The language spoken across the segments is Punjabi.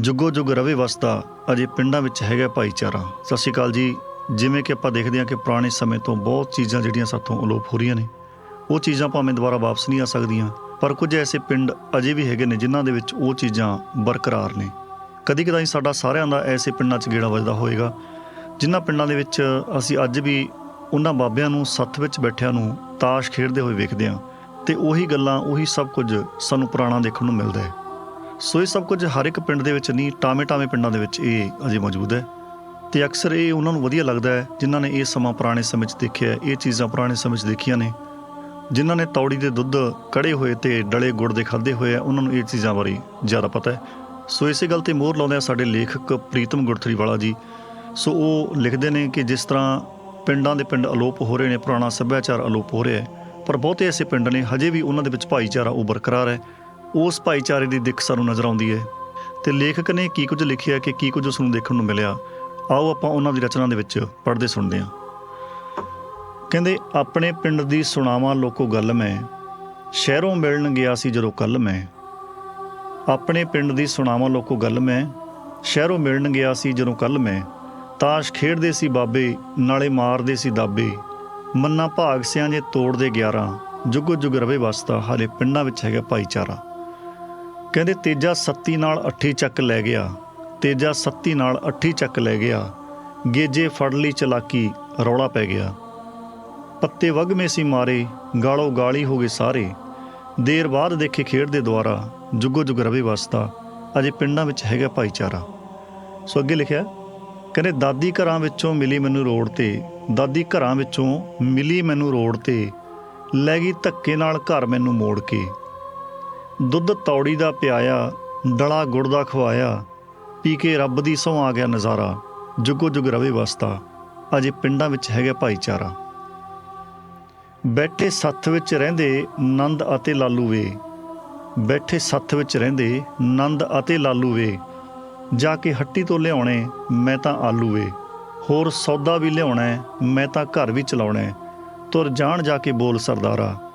ਜੁਗੋ ਜੁਗ ਰਵੇ ਵਸਦਾ ਅਜੇ ਪਿੰਡਾਂ ਵਿੱਚ ਹੈਗਾ ਭਾਈਚਾਰਾ। ਸਤਿ ਸ਼੍ਰੀ ਅਕਾਲ ਜੀ। ਜਿਵੇਂ ਕਿ ਆਪਾਂ ਦੇਖਦੇ ਹਾਂ ਕਿ ਪੁਰਾਣੇ ਸਮੇਂ ਤੋਂ ਬਹੁਤ ਚੀਜ਼ਾਂ ਜਿਹੜੀਆਂ ਸਾਥੋਂ ਅਲੋਪ ਹੋ ਰਹੀਆਂ ਨੇ। ਉਹ ਚੀਜ਼ਾਂ ਭਾਵੇਂ ਦੁਬਾਰਾ ਵਾਪਸ ਨਹੀਂ ਆ ਸਕਦੀਆਂ, ਪਰ ਕੁਝ ਐਸੇ ਪਿੰਡ ਅਜੇ ਵੀ ਹੈਗੇ ਨੇ ਜਿਨ੍ਹਾਂ ਦੇ ਵਿੱਚ ਉਹ ਚੀਜ਼ਾਂ ਬਰਕਰਾਰ ਨੇ। ਕਦੀ ਕਦਾਈ ਸਾਡਾ ਸਾਰਿਆਂ ਦਾ ਐਸੇ ਪਿੰਡਾਂ 'ਚ ਗੇੜਾ ਵੱਜਦਾ ਹੋਵੇਗਾ, ਜਿਨ੍ਹਾਂ ਪਿੰਡਾਂ ਦੇ ਵਿੱਚ ਅਸੀਂ ਅੱਜ ਵੀ ਉਹਨਾਂ ਬਾਬਿਆਂ ਨੂੰ ਸੱਥ ਵਿੱਚ ਬੈਠਿਆਂ ਨੂੰ ਤਾਸ਼ ਖੇਡਦੇ ਹੋਏ ਵੇਖਦੇ ਹਾਂ। ਤੇ ਉਹੀ ਗੱਲਾਂ, ਉਹੀ ਸਭ ਕੁਝ ਸਾਨੂੰ ਪੁਰਾਣਾ ਦੇਖਣ ਨੂੰ ਮਿਲਦਾ ਹੈ। ਸੋ ਇਹ ਸਭ ਕੁਝ ਹਰ ਇੱਕ ਪਿੰਡ ਦੇ ਵਿੱਚ ਨਹੀਂ ਟਾਵੇਂ ਟਾਵੇਂ ਪਿੰਡਾਂ ਦੇ ਵਿੱਚ ਇਹ ਅਜੇ ਮੌਜੂਦ ਹੈ। ਤੇ ਅਕਸਰ ਇਹ ਉਹਨਾਂ ਨੂੰ ਵਧੀਆ ਲੱਗਦਾ ਹੈ, ਜਿਨ੍ਹਾਂ ਨੇ ਇਹ ਸਮਾਂ ਪੁਰਾਣੇ ਸਮੇਂ 'ਚ ਦੇਖਿਆ ਇਹ ਚੀਜ਼ਾਂ ਪੁਰਾਣੇ ਸਮੇਂ 'ਚ ਦੇਖੀਆਂ ਨੇ। ਜਿਨ੍ਹਾਂ ਨੇ ਤੌੜੀ ਦੇ ਦੁੱਧ ਕੜੇ ਹੋਏ ਤੇ ਡਲੇ ਗੁੜ ਦੇ ਖਾਦੇ ਹੋਏ ਆ, ਉਹਨਾਂ ਨੂੰ ਇਹ ਚੀਜ਼ਾਂ ਬਾਰੇ ਜ਼ਿਆਦਾ ਪਤਾ ਹੈ। ਸੋ ਇਸੇ ਗੱਲ ਤੇ ਮੋਹਰ ਲਾਉਂਦੇ ਆ ਸਾਡੇ ਲੇਖਕ ਪ੍ਰੀਤਮ ਗੁਰਥਰੀ ਵਾਲਾ ਜੀ। ਸੋ ਉਹ ਲਿਖਦੇ ਨੇ ਕਿ ਜਿਸ ਤਰ੍ਹਾਂ ਪਿੰਡਾਂ ਦੇ ਪਿੰਡ ਅਲੋਪ ਹੋ ਰਹੇ ਨੇ, ਪੁਰਾਣਾ ਸੱਭਿਆਚਾਰ ਅਲੋਪ ਹੋ ਰਿਹਾ ਹੈ, ਪਰ ਬਹੁਤੇ ਐਸੇ ਪਿੰਡ ਨੇ, ਹਜੇ ਵੀ ਉਹਨਾਂ ਦੇ ਵਿੱਚ ਭਾਈਚਾਰਾ ਉਹ ਬਰਕਰਾਰ ਹੈ। ਉਸ ਭਾਈਚਾਰੇ ਦੀ ਦਿੱਖ ਸਾਨੂੰ ਨਜ਼ਰ ਆਉਂਦੀ ਹੈ ਤੇ ਲੇਖਕ ਨੇ ਕੀ ਕੁਝ ਲਿਖਿਆ ਕਿ ਕੀ ਕੁਝ ਉਸ ਨੂੰ ਦੇਖਣ ਨੂੰ ਮਿਲਿਆ, ਆਓ ਆਪਾਂ ਉਹਨਾਂ ਦੀ ਰਚਨਾ ਦੇ ਵਿੱਚ ਪੜ੍ਹਦੇ ਸੁਣਦੇ ਹਾਂ। ਕਹਿੰਦੇ, ਆਪਣੇ ਪਿੰਡ ਦੀ ਸੁਣਾਵਾਂ ਲੋਕੋ ਗੱਲ ਮੈਂ, ਸ਼ਹਿਰੋਂ ਮਿਲਣ ਗਿਆ ਸੀ ਜਦੋਂ ਕੱਲ ਮੈਂ। ਆਪਣੇ ਪਿੰਡ ਦੀ ਸੁਣਾਵਾਂ ਲੋਕੋ ਗੱਲ ਮੈਂ, ਸ਼ਹਿਰੋਂ ਮਿਲਣ ਗਿਆ ਸੀ ਜਦੋਂ ਕੱਲ ਮੈਂ। ਤਾਸ਼ ਖੇਡਦੇ ਸੀ ਬਾਬੇ, ਨਾਲੇ ਮਾਰਦੇ ਸੀ ਦਾਬੇ। ਮੰਨਾ ਭਾਗ ਸਿਆਂ ਜੇ ਤੋੜਦੇ 11 ਜੁਗ ਜੁਗ ਰਵੇ ਵਸਦਾ ਹਾਲੇ ਪਿੰਡਾਂ ਵਿੱਚ ਹੈਗਾ ਭਾਈਚਾਰਾ। ਕਹਿੰਦੇ ਤੇਜਾ ਸੱਤੀ ਨਾਲ ਅੱਠੀ ਚੱਕ ਲੈ ਗਿਆ, ਤੇਜਾ ਸੱਤੀ ਨਾਲ ਅੱਠੀ ਚੱਕ ਲੈ ਗਿਆ, ਗੇਜੇ ਫੜ ਲਈ ਚਲਾਕੀ, ਰੌਲਾ ਪੈ ਗਿਆ। ਪੱਤੇ ਵਗਮੇ ਸੀ ਮਾਰੇ, ਗਾਲੋ ਗਾਲੀ ਹੋ ਗਏ ਸਾਰੇ। ਦੇਰ ਬਾਅਦ ਦੇਖੇ ਖੇਡ ਦੇ ਦੁਆਰਾ, ਜੁਗੋ ਜੁਗ ਰਵੇ ਵਸਦਾ ਅਜੇ ਪਿੰਡਾਂ ਵਿੱਚ ਹੈਗਾ ਭਾਈਚਾਰਾ। ਸੋ ਅੱਗੇ ਲਿਖਿਆ, ਕਹਿੰਦੇ ਦਾਦੀ ਘਰਾਂ ਵਿੱਚੋਂ ਮਿਲੀ ਮੈਨੂੰ ਰੋਡ ਤੇ, ਦਾਦੀ ਘਰਾਂ ਵਿੱਚੋਂ ਮਿਲੀ ਮੈਨੂੰ ਰੋਡ ਤੇ, ਲੈ ਗਈ ਧੱਕੇ ਨਾਲ ਘਰ ਮੈਨੂੰ ਮੋੜ ਕੇ। ਦੁੱਧ ਤੌੜੀ ਦਾ ਪਿਆਇਆ, ਡਲਾ ਗੁੜ ਦਾ ਖਵਾਇਆ, ਪੀ ਕੇ ਰੱਬ ਦੀ ਸਹੁੰ ਆ ਗਿਆ ਨਜ਼ਾਰਾ, ਜੁਗੋ ਜੁਗ ਰਵੇ ਵਸਤਾ। ਅਜੇ ਪਿੰਡਾਂ ਵਿੱਚ ਹੈਗਾ ਭਾਈਚਾਰਾ। ਬੈਠੇ ਸੱਥ ਵਿੱਚ ਰਹਿੰਦੇ ਨੰਦ ਅਤੇ ਲਾਲੂ ਵੇ। ਬੈਠੇ ਸੱਥ ਵਿੱਚ ਰਹਿੰਦੇ ਨੰਦ ਅਤੇ ਲਾਲੂ ਵੇ। ਜਾ ਕੇ ਹੱਟੀ ਤੋਂ ਲਿਆਉਣੇ, ਮੈਂ ਤਾਂ ਆਲੂ ਵੇ। ਹੋਰ ਸੌਦਾ ਵੀ ਲਿਆਉਣਾ, ਮੈਂ ਤਾਂ ਘਰ ਵੀ ਚਲਾਉਣਾ। ਤੁਰ ਜਾਣ ਜਾ ਕੇ ਬੋਲ ਸਰਦਾਰਾ।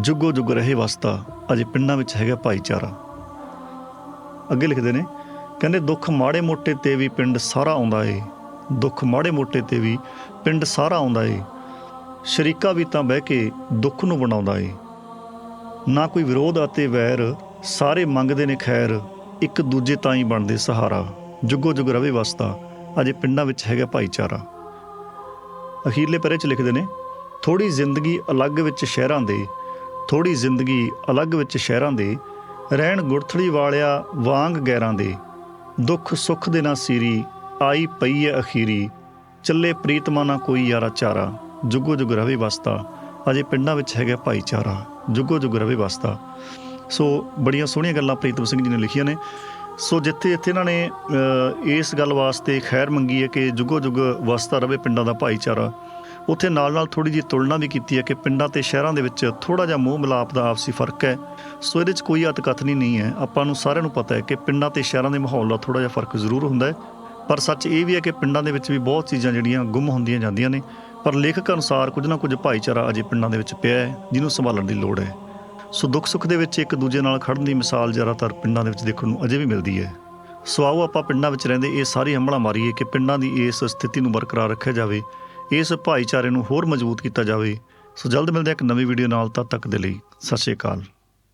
ਜੁਗੋ ਜੁਗ ਰਹੇ ਵਸਤਾ ਅਜੇ ਪਿੰਡਾਂ ਵਿੱਚ ਹੈਗਾ ਭਾਈਚਾਰਾ। ਅੱਗੇ ਲਿਖਦੇ ਨੇ, ਕਹਿੰਦੇ ਦੁੱਖ ਮਾੜੇ ਮੋਟੇ ਤੇ ਵੀ ਪਿੰਡ ਸਾਰਾ ਆਉਂਦਾ ਏ। ਦੁੱਖ ਮਾੜੇ ਮੋਟੇ ਤੇ ਵੀ ਪਿੰਡ ਸਾਰਾ ਆਉਂਦਾ ਏ। ਸ਼ਰੀਕਾ ਵੀ ਤਾਂ ਬਹਿ ਕੇ ਦੁੱਖ ਨੂੰ ਬਣਾਉਂਦਾ ਏ। ਨਾ ਕੋਈ ਵਿਰੋਧ ਅਤੇ ਵੈਰ, ਸਾਰੇ ਮੰਗਦੇ ਨੇ ਖੈਰ, ਇੱਕ ਦੂਜੇ ਤਾਂ ਹੀ ਬਣਦੇ ਸਹਾਰਾ। ਜੁਗੋ ਜੁਗ ਰਵੇ ਵਸਦਾ ਅਜੇ ਪਿੰਡਾਂ ਵਿੱਚ ਹੈਗਾ ਭਾਈਚਾਰਾ। ਅਖੀਰਲੇ ਪਰੇ ਚ ਲਿਖਦੇ ਨੇ ਥੋੜੀ ਜ਼ਿੰਦਗੀ ਅਲੱਗ ਵਿੱਚ ਸ਼ਹਿਰਾਂ ਦੇ ਥੋੜੀ ਜ਼ਿੰਦਗੀ ਅਲੱਗ ਵਿੱਚ ਸ਼ਹਿਰਾਂ ਦੇ, ਰਹਿਣ ਗੁਰਥੜੀ ਵਾਲਿਆ ਵਾਂਗ ਗੈਰਾਂ ਦੇ। ਦੁੱਖ ਸੁੱਖ ਦੇ ਨਾ ਸੀਰੀ ਆਈ ਪਈ ਹੈ ਅਖੀਰੀ। ਚੱਲੇ ਪ੍ਰੀਤਮਾ ਨਾ ਕੋਈ ਯਾਰਾ ਚਾਰਾ, ਜੁਗੋ ਜੁਗ ਰਵੇ ਵਸਤਾ। ਅਜੇ ਪਿੰਡਾਂ ਵਿੱਚ ਹੈਗਾ ਭਾਈਚਾਰਾ, ਜੁਗੋ ਜੁਗ ਰਵੇ ਵਸਤਾ। ਸੋ ਬੜੀਆਂ ਸੋਹਣੀਆਂ ਗੱਲਾਂ ਪ੍ਰੀਤਮ ਸਿੰਘ ਜੀ ਨੇ ਲਿਖੀਆਂ ਨੇ। ਸੋ ਜਿੱਥੇ ਇੱਥੇ ਇਹਨਾਂ ਨੇ ਇਸ ਗੱਲ ਵਾਸਤੇ ਖੈਰ ਮੰਗੀ ਹੈ ਕਿ ਜੁਗੋ ਜੁਗ ਵਸਤਾ ਰਵੇ ਪਿੰਡਾਂ ਦਾ ਭਾਈਚਾਰਾ ਉੱਥੇ ਨਾਲ ਨਾਲ ਥੋੜੀ ਜਿਹੀ ਤੁਲਨਾ ਵੀ ਕੀਤੀ ਹੈ ਕਿ ਪਿੰਡਾਂ ਤੇ ਸ਼ਹਿਰਾਂ ਦੇ ਵਿੱਚ ਥੋੜਾ ਜਿਹਾ ਮੋਹ ਮਿਲਾਪ ਦਾ ਆਪਸੀ ਫ਼ਰਕ ਹੈ। ਸੋ ਇਹਦੇ 'ਚ ਕੋਈ ਅਤਕਥਨੀ ਨਹੀਂ ਹੈ। ਆਪਾਂ ਨੂੰ ਸਾਰਿਆਂ ਨੂੰ ਪਤਾ ਹੈ ਕਿ ਪਿੰਡਾਂ ਤੇ ਸ਼ਹਿਰਾਂ ਦੇ ਮਾਹੌਲ ਦਾ ਥੋੜਾ ਜਿਹਾ ਫ਼ਰਕ ਜ਼ਰੂਰ ਹੁੰਦਾ ਹੈ। ਪਰ ਸੱਚ ਇਹ ਵੀ ਹੈ ਕਿ ਪਿੰਡਾਂ ਦੇ ਵਿੱਚ ਵੀ ਬਹੁਤ ਚੀਜ਼ਾਂ ਜਿਹੜੀਆਂ ਗੁੰਮ ਹੁੰਦੀਆਂ ਜਾਂਦੀਆਂ ਨੇ। ਪਰ ਲੇਖਕ ਅਨੁਸਾਰ ਕੁਝ ਨਾ ਕੁਝ ਭਾਈਚਾਰਾ ਅਜੇ ਪਿੰਡਾਂ ਦੇ ਵਿੱਚ ਪਿਆ ਹੈ, ਜਿਹਨੂੰ ਸੰਭਾਲਣ ਦੀ ਲੋੜ ਹੈ। ਸੋ ਦੁੱਖ ਸੁੱਖ ਦੇ ਵਿੱਚ ਇੱਕ ਦੂਜੇ ਨਾਲ ਖੜਨ ਦੀ ਮਿਸਾਲ ਜ਼ਿਆਦਾਤਰ ਪਿੰਡਾਂ ਦੇ ਵਿੱਚ ਦੇਖਣ ਨੂੰ ਅਜੇ ਵੀ ਮਿਲਦੀ ਹੈ। ਸੋ ਆਓ ਆਪਾਂ ਪਿੰਡਾਂ ਵਿੱਚ ਰਹਿੰਦੇ ਇਹ ਸਾਰੀ ਹਮਲਾ ਮਾਰੀਏ ਕਿ ਪਿੰਡਾਂ ਦੀ ਇਸ ਸਥਿਤੀ ਨੂੰ ਬਰਕਰਾਰ ਰੱਖਿਆ ਜਾਵੇ। ਇਸ ਭਾਈਚਾਰੇ ਨੂੰ ਹੋਰ ਮਜ਼ਬੂਤ ਕੀਤਾ ਜਾਵੇ। ਸੋ ਜਲਦ ਮਿਲਦੇ ਇੱਕ ਨਵੀਂ ਵੀਡੀਓ ਨਾਲ ਤਦ ਤੱਕ ਦੇ ਲਈ ਸਤਿ ਸ਼੍ਰੀ ਅਕਾਲ।